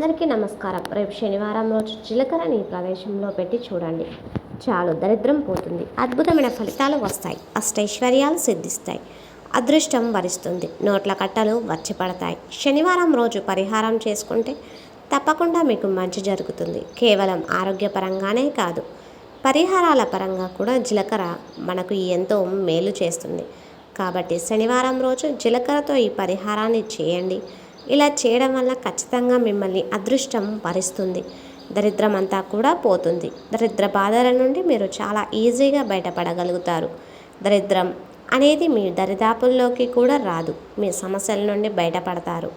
అందరికీ నమస్కారం. రేపు శనివారం రోజు జీలకర్రని ఈ ప్రదేశంలో పెట్టి చూడండి. చాలు దరిద్రం పోతుంది. అద్భుతమైన ఫలితాలు వస్తాయి. అష్టైశ్వర్యాలు సిద్ధిస్తాయి. అదృష్టం వరిస్తుంది. నోట్ల కట్టలు వచ్చిపడతాయి శనివారం రోజు పరిహారం చేసుకుంటే తప్పకుండా మీకు మంచి జరుగుతుంది. కేవలం ఆరోగ్యపరంగానే కాదు పరిహారాల పరంగా కూడా జీలకర్ర మనకు ఎంతో మేలు చేస్తుంది. కాబట్టి శనివారం రోజు జీలకర్రతో ఈ పరిహారాన్ని చేయండి. ఇలా చేయడం వల్ల ఖచ్చితంగా మిమ్మల్ని అదృష్టం భరిస్తుంది. దరిద్రం అంతా కూడా పోతుంది. దరిద్ర బాధల నుండి మీరు చాలా ఈజీగా బయటపడగలుగుతారు. దరిద్రం అనేది మీ దరిదాపుల్లోకి కూడా రాదు. మీ సమస్యల నుండి బయటపడతారు.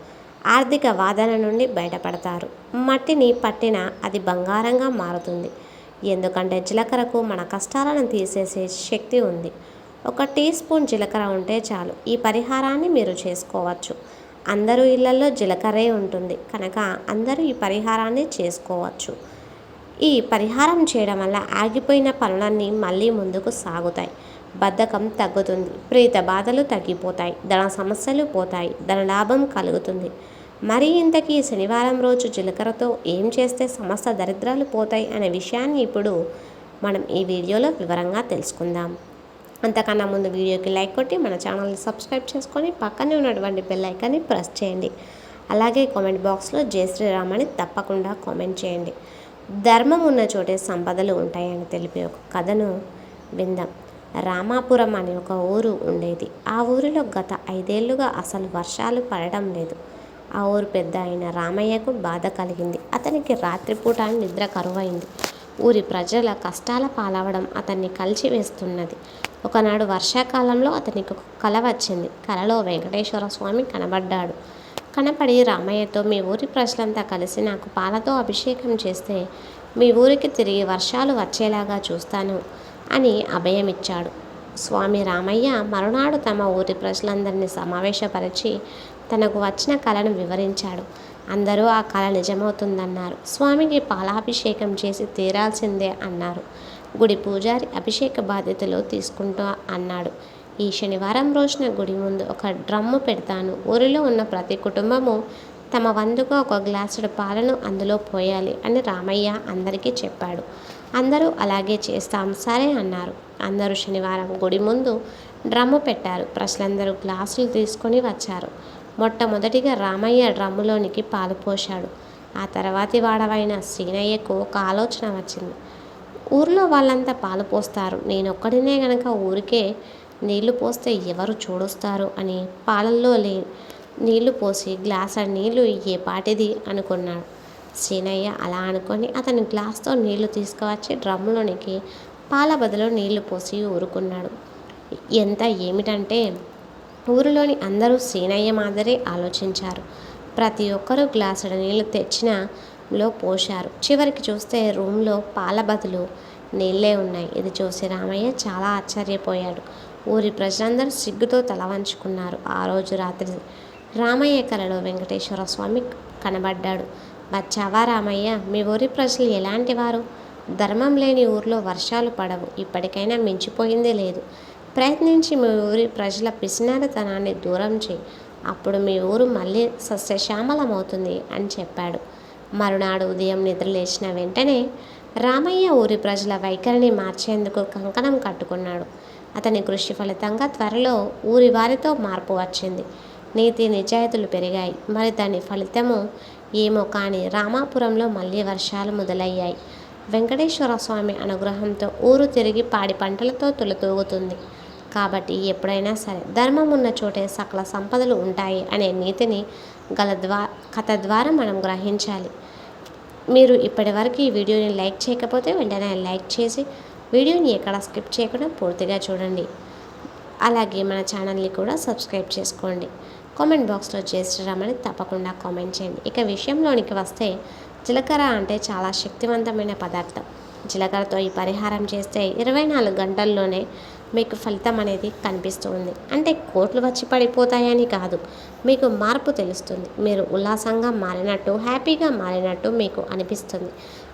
ఆర్థిక వాదన నుండి బయటపడతారు. మట్టిని పట్టిన అది బంగారంగా మారుతుంది. ఎందుకంటే జీలకర్రకు మన కష్టాలను తీసేసే శక్తి ఉంది. ఒక టీ స్పూన్ జీలకర్ర ఉంటే చాలు. ఈ పరిహారాన్ని మీరు చేసుకోవచ్చు. అందరూ ఇళ్ళలో జీలకర్రే ఉంటుంది. కనుక అందరూ ఈ పరిహారాన్ని చేసుకోవచ్చు. ఈ పరిహారం చేయడం వల్ల ఆగిపోయిన పనులన్నీ మళ్ళీ ముందుకు సాగుతాయి. బద్ధకం తగ్గుతుంది. ప్రేత బాధలు తగ్గిపోతాయి. ధన సమస్యలు పోతాయి. ధన లాభం కలుగుతుంది. మరి ఇంతకీ శనివారం రోజు జీలకర్రతో ఏం చేస్తే సమస్త దరిద్రాలు పోతాయి అనే విషయాన్ని ఇప్పుడు మనం ఈ వీడియోలో వివరంగా తెలుసుకుందాం. అంతకన్నా ముందు వీడియోకి లైక్ కొట్టి మన ఛానల్ని సబ్స్క్రైబ్ చేసుకొని పక్కనే ఉన్నటువంటి బెల్ ఐకాన్ని ప్రెస్ చేయండి. అలాగే కామెంట్ బాక్స్లో జై శ్రీరామ్ అని తప్పకుండా కామెంట్ చేయండి. ధర్మం ఉన్న చోటే సంపదలు ఉంటాయని తెలిపే ఒక కథను విందాం. రామాపురం అనే ఒక ఊరు ఉండేది. ఆ ఊరిలో గత ఐదేళ్ళుగా అసలు వర్షాలు పడడం లేదు. ఆ ఊరు పెద్ద అయిన రామయ్యకు బాధ కలిగింది. అతనికి రాత్రిపూట నిద్ర కరువైంది. ఊరి ప్రజల కష్టాల పాలవడం అతన్ని కలిచివేస్తున్నది ఒకనాడు వర్షాకాలంలో అతనికి ఒక కల వచ్చింది. కలలో వెంకటేశ్వర స్వామి కనబడ్డాడు. కనపడి రామయ్యతో మీ ఊరి ప్రజలంతా కలిసి నాకు పాలతో అభిషేకం చేస్తే మీ ఊరికి తిరిగి వర్షాలు వచ్చేలాగా చూస్తాను అని అభయమిచ్చాడు. స్వామి రామయ్య మరునాడు తమ ఊరి ప్రజలందరినీ సమావేశపరిచి తనకు వచ్చిన కళను వివరించాడు. అందరూ ఆ కళ నిజమవుతుందన్నారు. స్వామికి పాలాభిషేకం చేసి తీరాల్సిందే అన్నారు. గుడి పూజారి అభిషేక బాధ్యతలు తీసుకుంటూ అన్నాడు. ఈ శనివారం రోజున గుడి ముందు ఒక డ్రమ్ము పెడతాను. ఊరిలో ఉన్న ప్రతి కుటుంబము తమ వంతుగా ఒక గ్లాసుడు పాలను అందులో పోయాలి అని రామయ్య అందరికీ చెప్పాడు. అందరూ అలాగే చేస్తాం సరే అన్నారు. అందరూ శనివారం గుడి ముందు డ్రమ్ము పెట్టారు. ప్రజలందరూ గ్లాసులు తీసుకొని వచ్చారు. మొట్టమొదటిగా రామయ్య డ్రమ్ములోనికి పాలు పోశాడు. ఆ తర్వాతి వాడవైన సీనయ్యకు ఒక ఆలోచన వచ్చింది. ఊర్లో వాళ్ళంతా పాలు పోస్తారు. నేనొక్కడినే గనక ఊరికే నీళ్ళు పోస్తే ఎవరు చూడొస్తారు అని పాలల్లో లే నీళ్ళు పోసి గ్లాస్ నీళ్ళు ఏ పాటిది అనుకున్నాడు. సీనయ్య అలా అనుకొని అతని గ్లాస్తో నీళ్ళు తీసుకువచ్చి డ్రమ్ములోనికి పాల బదులు నీళ్ళు పోసి ఊరుకున్నాడు. ఎంత ఏమిటంటే ఊరిలోని అందరూ సీనయ్య మాదిరి ఆలోచించారు. ప్రతి ఒక్కరూ గ్లాసుల నీళ్ళు తెచ్చిన లో పోశారు. చివరికి చూస్తే రూమ్లో పాల బదులు నీళ్ళే ఉన్నాయి. ఇది చూసి రామయ్య చాలా ఆశ్చర్యపోయాడు. ఊరి ప్రజలందరూ సిగ్గుతో తల వంచుకున్నారు. ఆ రోజు రాత్రి రామయ్య కలలో వెంకటేశ్వర స్వామి కనబడ్డాడు. వచ్చావా రామయ్య? మీ ఊరి ప్రజలు ఎలాంటి వారు? ధర్మం లేని ఊర్లో వర్షాలు పడవు. ఇప్పటికైనా మించిపోయిందే లేదు. ప్రయత్నించి మీ ఊరి ప్రజల పిసినారితనాన్ని దూరం చేయి. అప్పుడు మీ ఊరు మళ్ళీ సస్యశ్యామలమవుతుంది అని చెప్పాడు. మరునాడు ఉదయం నిద్రలేచిన వెంటనే రామయ్య ఊరి ప్రజల వైఖరిని మార్చేందుకు కంకణం కట్టుకున్నాడు. అతని కృషి ఫలితంగా త్వరలో ఊరి వారితో మార్పు వచ్చింది. నీతి నిజాయితీలు పెరిగాయి. మరి దాని ఫలితము ఏమో కానీ రామాపురంలో మళ్ళీ వర్షాలు మొదలయ్యాయి. వెంకటేశ్వర స్వామి అనుగ్రహంతో ఊరు తిరిగి పాడి పంటలతో తులతూగుతుంది. కాబట్టి ఎప్పుడైనా సరే ధర్మం ఉన్న చోటే సకల సంపదలు ఉంటాయి అనే నీతిని గల ద్వా కథ ద్వారా మనం గ్రహించాలి. మీరు ఇప్పటివరకు ఈ వీడియోని లైక్ చేయకపోతే వెంటనే లైక్ చేసి వీడియోని ఎక్కడ స్కిప్ చేయకుండా పూర్తిగా చూడండి. అలాగే మన ఛానల్ని కూడా సబ్స్క్రైబ్ చేసుకోండి. కామెంట్ బాక్స్లో చేసిరామని తప్పకుండా కామెంట్ చేయండి. ఇక విషయంలోనికి వస్తే జీలకర్ర అంటే చాలా శక్తివంతమైన పదార్థం. జీలకర్రతో ఈ పరిహారం చేస్తే ఇరవై నాలుగు గంటల్లోనే మీకు ఫలితం అనేది కనిపిస్తుంది. అంటే కోట్లు వచ్చి పడిపోతాయని కాదు. మీకు మార్పు తెలుస్తుంది. మీరు ఉల్లాసంగా మారినట్టు హ్యాపీగా మారినట్టు మీకు అనిపిస్తుంది.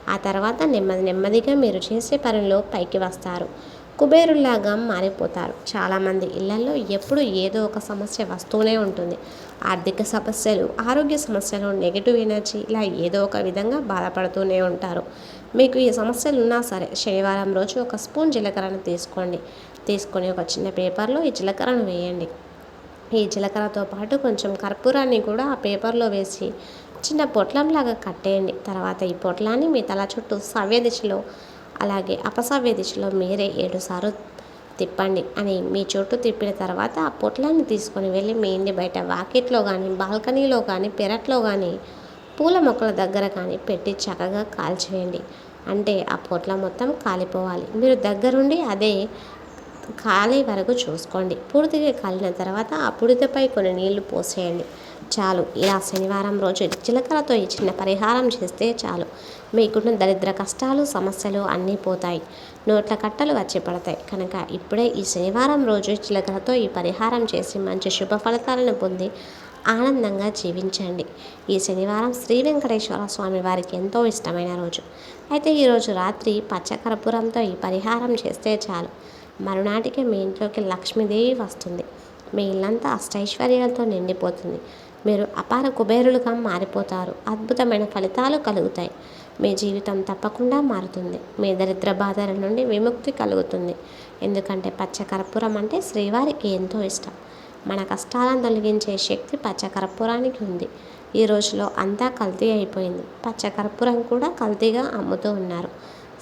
ఆ తర్వాత నెమ్మది నెమ్మదిగా మీరు చేసే పనుల్లో పైకి వస్తారు. కుబేరుల్లాగా మారిపోతారు. చాలామంది ఇళ్ళలో ఎప్పుడు ఏదో ఒక సమస్య వస్తూనే ఉంటుంది. ఆర్థిక సమస్యలు ఆరోగ్య సమస్యలు నెగిటివ్ ఎనర్జీ ఇలా ఏదో ఒక విధంగా బాధపడుతూనే ఉంటారు. మీకు ఈ సమస్యలు ఉన్నా సరే శనివారం రోజు ఒక స్పూన్ జీలకర్రను తీసుకోండి. తీసుకొని ఒక చిన్న పేపర్లో ఈ జీలకర్రను వేయండి. ఈ జీలకర్రతో పాటు కొంచెం కర్పూరాన్ని కూడా ఆ పేపర్లో వేసి చిన్న పొట్లంలాగా కట్టేయండి తర్వాత ఈ పొట్లాన్ని మీ తల చుట్టూ సవ్య దిశలో అలాగే అపసవ్య దిశలో మీరే ఏడుసార్లు తిప్పండి. అని మీ చుట్టూ తిప్పిన తర్వాత ఆ పొట్లాన్ని తీసుకొని వెళ్ళి మీ ఇంటి బయట వాకిట్లో కానీ బాల్కనీలో కానీ పెరట్లో కానీ పూల మొక్కల దగ్గర కానీ పెట్టి చక్కగా కాల్చివేయండి. అంటే ఆ పొట్ల మొత్తం కాలిపోవాలి. మీరు దగ్గరుండి అదే కాలే వరకు చూసుకోండి. పూర్తిగా కాలిన తర్వాత ఆ పుడితపై కొన్ని నీళ్ళు పోసేయండి. చాలు. ఇలా శనివారం రోజు జీలకర్రతో ఈ చిన్న పరిహారం చేస్తే చాలు. మీకున్న దరిద్ర కష్టాలు సమస్యలు అన్నీ పోతాయి. నోట్ల కట్టలు వచ్చి పడతాయి. కనుక ఇప్పుడే ఈ శనివారం రోజు జీలకర్రతో ఈ పరిహారం చేసి మంచి శుభ ఫలితాలను పొంది ఆనందంగా జీవించండి. ఈ శనివారం శ్రీ వెంకటేశ్వర స్వామి వారికి ఎంతో ఇష్టమైన రోజు. అయితే ఈరోజు రాత్రి పచ్చకర్పూరంతో ఈ పరిహారం చేస్తే చాలు. మరునాటికి మీ ఇంట్లోకి లక్ష్మీదేవి వస్తుంది. మీ ఇల్లంతా అష్టైశ్వర్యాలతో నిండిపోతుంది. మీరు అపార కుబేరులుగా మారిపోతారు. అద్భుతమైన ఫలితాలు కలుగుతాయి. మీ జీవితం తప్పకుండా మారుతుంది. మీ దరిద్ర బాధల నుండి విముక్తి కలుగుతుంది. ఎందుకంటే పచ్చకర్పూరం అంటే శ్రీవారికి ఎంతో ఇష్టం. మన కష్టాలను తొలగించే శక్తి పచ్చకర్పూరానికి ఉంది. ఈ రోజులో అంతా కల్తీ అయిపోయింది. పచ్చకర్పూరం కూడా కల్తీగా అమ్ముతూ ఉన్నారు.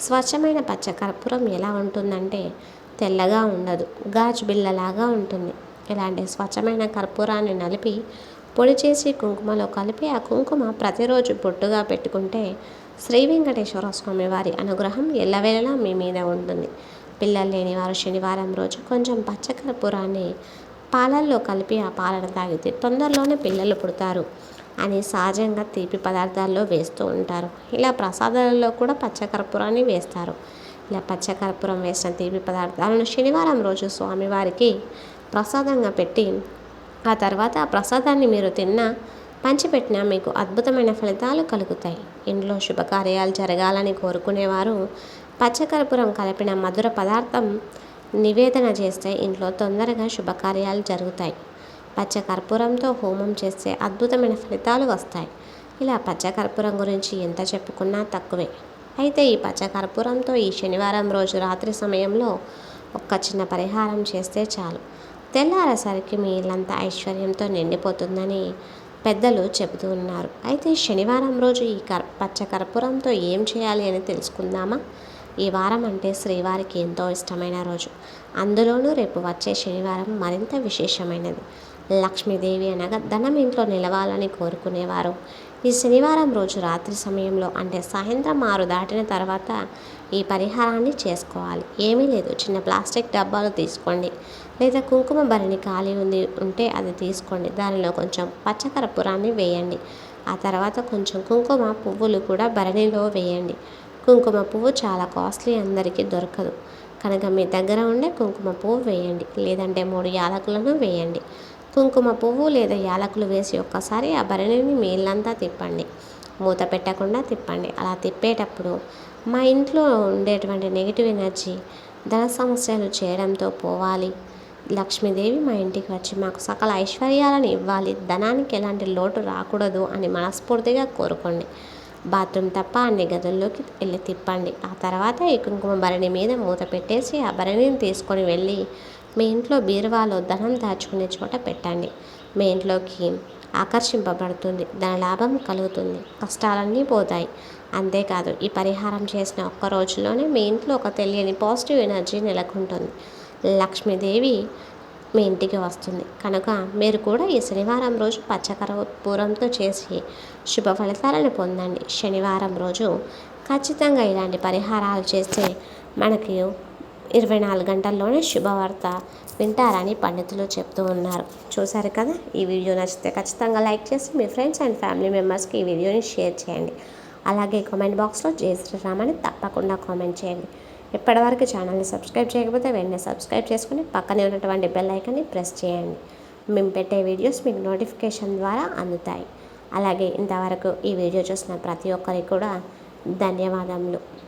స్వచ్ఛమైన పచ్చకర్పూరం ఎలా ఉంటుందంటే తెల్లగా ఉండదు. గాజు బిళ్ళలాగా ఉంటుంది. ఇలాంటి స్వచ్ఛమైన కర్పూరాన్ని నలిపి పొడి చేసి కుంకుమలో కలిపి ఆ కుంకుమ ప్రతిరోజు బొట్టుగా పెట్టుకుంటే శ్రీ వెంకటేశ్వర స్వామి వారి అనుగ్రహం ఎల్లవేళలా మీ మీద ఉంటుంది. పిల్లలు లేని వారు శనివారం రోజు కొంచెం పచ్చకర్పూరాన్ని పాలల్లో కలిపి ఆ పాలను తాగితే తొందరలోనే పిల్లలు పుడతారు అని సహజంగా తీపి పదార్థాల్లో వేస్తూ ఉంటారు. ఇలా ప్రసాదాలలో కూడా పచ్చకర్పూరాన్ని వేస్తారు. ఇలా పచ్చకర్పూరం వేసిన తీపి పదార్థాలను శనివారం రోజు స్వామివారికి ప్రసాదంగా పెట్టి ఆ తర్వాత ఆ ప్రసాదాన్ని మీరు తిన్నా పంచిపెట్టినా మీకు అద్భుతమైన ఫలితాలు కలుగుతాయి. ఇంట్లో శుభకార్యాలు జరగాలని కోరుకునేవారు పచ్చకర్పూరం కలిపిన మధుర పదార్థం నివేదన చేస్తే ఇంట్లో తొందరగా శుభకార్యాలు జరుగుతాయి. పచ్చకర్పూరంతో హోమం చేస్తే అద్భుతమైన ఫలితాలు వస్తాయి. ఇలా పచ్చకర్పూరం గురించి ఎంత చెప్పుకున్నా తక్కువే. అయితే ఈ పచ్చకర్పూరంతో ఈ శనివారం రోజు రాత్రి సమయంలో ఒక్క చిన్న పరిహారం చేస్తే చాలు. తెల్లారేసరికి మీ ఇల్లంతా ఐశ్వర్యంతో నిండిపోతుందని పెద్దలు చెబుతూ ఉన్నారు. అయితే శనివారం రోజు ఈ కర్ పచ్చ కర్పూరంతో ఏం చేయాలి అని తెలుసుకుందామా? ఈ వారం అంటే శ్రీవారికి ఎంతో ఇష్టమైన రోజు. అందులోనూ రేపు వచ్చే శనివారం మరింత విశేషమైనది. లక్ష్మీదేవి అనగా ధనం ఇంట్లో నిలవాలని కోరుకునేవారు. ఈ శనివారం రోజు రాత్రి సమయంలో అంటే సాయంత్రం ఆరు దాటిన తర్వాత ఈ పరిహారాన్ని చేసుకోవాలి. ఏమీ లేదు. చిన్న ప్లాస్టిక్ డబ్బాలు తీసుకోండి. లేదా కుంకుమ భరణి ఖాళీ ఉంది ఉంటే అది తీసుకోండి. దానిలో కొంచెం పచ్చకర్పూరాన్ని వేయండి. ఆ తర్వాత కొంచెం కుంకుమ పువ్వులు కూడా భరణిలో వేయండి. కుంకుమ పువ్వు చాలా కాస్ట్లీ అందరికీ దొరకదు. కనుక మీ దగ్గర ఉండే కుంకుమ పువ్వు వేయండి. లేదంటే మూడు యాలకులను వేయండి. కుంకుమ పువ్వు లేదా యాలకులు వేసి ఒక్కసారి ఆ భరణిని మేళ్ళంతా తిప్పండి. మూత పెట్టకుండా తిప్పండి. అలా తిప్పేటప్పుడు మా ఇంట్లో ఉండేటువంటి నెగిటివ్ ఎనర్జీ ధన సమస్యలు చేయడంతో పోవాలి. లక్ష్మీదేవి మా ఇంటికి వచ్చి మాకు సకల ఐశ్వర్యాలను ఇవ్వాలి. ధనానికి ఎలాంటి లోటు రాకూడదు అని మనస్ఫూర్తిగా కోరుకోండి. బాత్రూమ్ తప్ప అన్ని గదుల్లోకి వెళ్ళి తిప్పండి. ఆ తర్వాత ఈ కుంకుమ భరణి మీద మూత పెట్టేసి ఆ భరణిని తీసుకొని వెళ్ళి మీ ఇంట్లో బీరువాలో ధనం దాచుకునే చోట పెట్టండి. మీ ఇంట్లోకి ఆకర్షింపబడుతుంది. దాని లాభం కలుగుతుంది. కష్టాలన్నీ పోతాయి. అంతేకాదు ఈ పరిహారం చేసిన ఒక్క రోజులోనే మీ ఇంట్లో ఒక తెలియని పాజిటివ్ ఎనర్జీ నెలకొంటుంది. లక్ష్మీదేవి మీ ఇంటికి వస్తుంది. కనుక మీరు కూడా ఈ శనివారం రోజు పచ్చకర్పూరంతో చేసి శుభ ఫలితాలను పొందండి. శనివారం రోజు ఖచ్చితంగా ఇలాంటి పరిహారాలు చేస్తే మనకి ఇరవై నాలుగు గంటల్లోనే శుభవార్త వింటారని పండితులు చెప్తూ ఉన్నారు. చూసారు కదా? ఈ వీడియో నచ్చితే ఖచ్చితంగా లైక్ చేసి మీ ఫ్రెండ్స్ అండ్ ఫ్యామిలీ మెంబర్స్కి ఈ వీడియోని షేర్ చేయండి. అలాగే కామెంట్ బాక్స్లో జై శ్రీరామ్ అని తప్పకుండా కామెంట్ చేయండి. ఇప్పటివరకు ఛానల్ని సబ్స్క్రైబ్ చేయకపోతే వెంటనే సబ్స్క్రైబ్ చేసుకుని పక్కనే ఉన్నటువంటి బెల్ ఐకాన్ని ప్రెస్ చేయండి. మేము పెట్టే వీడియోస్ మీకు నోటిఫికేషన్ ద్వారా అందుతాయి. అలాగే ఇంతవరకు ఈ వీడియో చూసిన ప్రతి ఒక్కరికి కూడా ధన్యవాదములు.